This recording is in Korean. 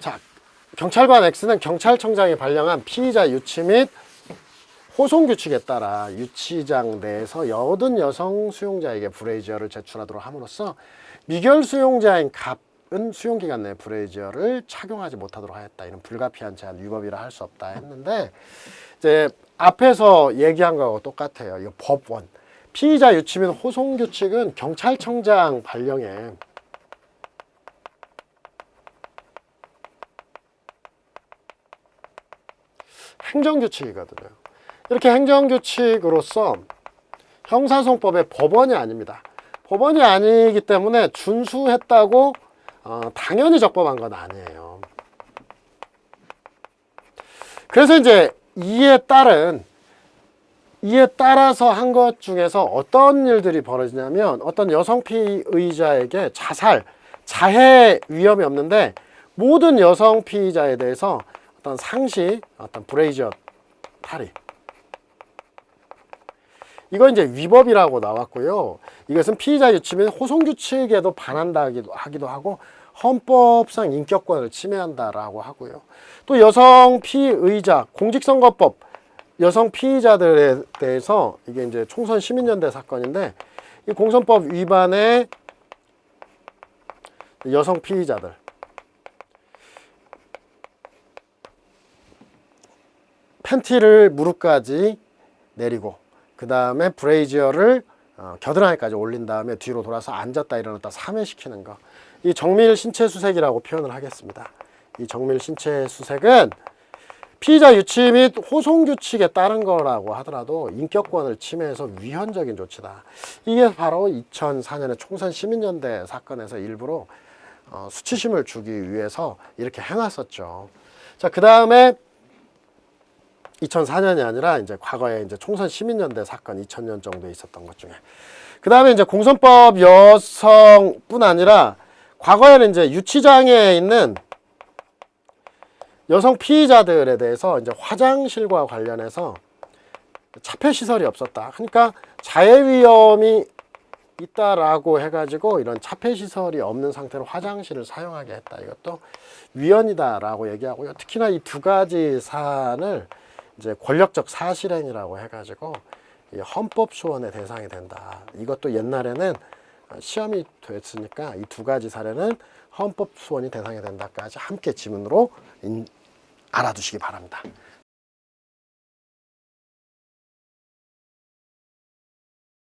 자, 경찰관 X는 경찰청장이 발령한 피의자 유치 및 호송 규칙에 따라 유치장 내에서 여든 여성 수용자에게 브레이지어를 제출하도록 함으로써 미결 수용자인 갑은 수용 기간 내에 브레이지어를 착용하지 못하도록 하였다. 이런 불가피한 제한 위법이라 할 수 없다 했는데 이제 앞에서 얘기한 거하고 똑같아요. 이거 법원. 피의자 유치 및 호송 규칙은 경찰청장 발령에 행정규칙이거든요. 이렇게 행정규칙으로서 형사소송법의 법원이 아닙니다. 법원이 아니기 때문에 준수했다고 어, 당연히 적법한 건 아니에요. 그래서 이제 이에 따른 이에 따라서 한 것 중에서 어떤 일들이 벌어지냐면 어떤 여성 피의자에게 자살, 자해 위험이 없는데 모든 여성 피의자에 대해서 어떤 상시, 어떤 브레이저 탈의 이거 이제 위법이라고 나왔고요. 이것은 피의자 유치 및 호송 규칙에도 반한다 하기도 하고 헌법상 인격권을 침해한다라고 하고요. 또 여성 피의자 공직선거법 여성 피의자들에 대해서 이게 이제 총선 시민연대 사건인데 이 공선법 위반의 여성 피의자들 팬티를 무릎까지 내리고 그 다음에 브레이지어를 어, 겨드랑이까지 올린 다음에 뒤로 돌아서 앉았다 일어났다 삼회시키는 거. 이 정밀 신체 수색이라고 표현을 하겠습니다. 이 정밀 신체 수색은 피의자 유치 및 호송 규칙에 따른 거라고 하더라도 인격권을 침해해서 위헌적인 조치다. 이게 바로 2004년에 총선 시민연대 사건에서 일부러 어, 수치심을 주기 위해서 이렇게 해놨었죠. 자, 그 다음에 2004년이 아니라 이제 과거에 이제 총선 시민연대 사건 2000년 정도에 있었던 것 중에 그 다음에 이제 공선법 여성뿐 아니라 과거에는 이제 유치장에 있는 여성 피의자들에 대해서 이제 화장실과 관련해서 차폐 시설이 없었다. 그러니까 자해 위험이 있다라고 해가지고 이런 차폐 시설이 없는 상태로 화장실을 사용하게 했다. 이것도 위헌이다라고 얘기하고요. 특히나 이 두 가지 사안을 이제 권력적 사실행위라고 해가지고 이 헌법 소원의 대상이 된다. 이것도 옛날에는 시험이 됐으니까 이 두 가지 사례는 헌법 소원이 대상이 된다까지 함께 지문으로 인- 알아두시기 바랍니다.